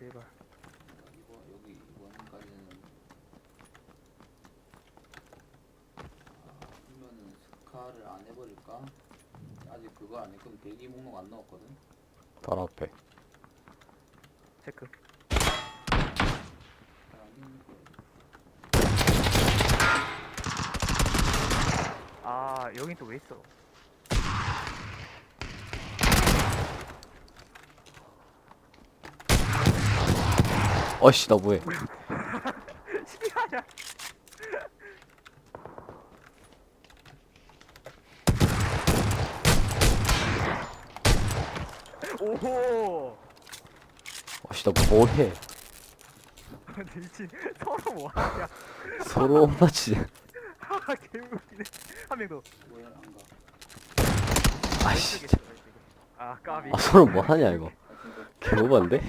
아 제발 이거 여기 이번까지는 아, 그러면은 스카를 안 해버릴까? 아직 그거 안 했거든 대기 목록 안 넣었거든 바로 앞에. 체크 거아 여긴 또 왜 있어 어씨, 나 뭐해. 오호 어씨, 나 뭐해. 미친 서로 뭐하냐 서로 엄마지. 아 개웃기네 한 명더 뭐야 안가 아씨. 아 까비 아, 서로 뭐 하냐, 이거. 개오반데?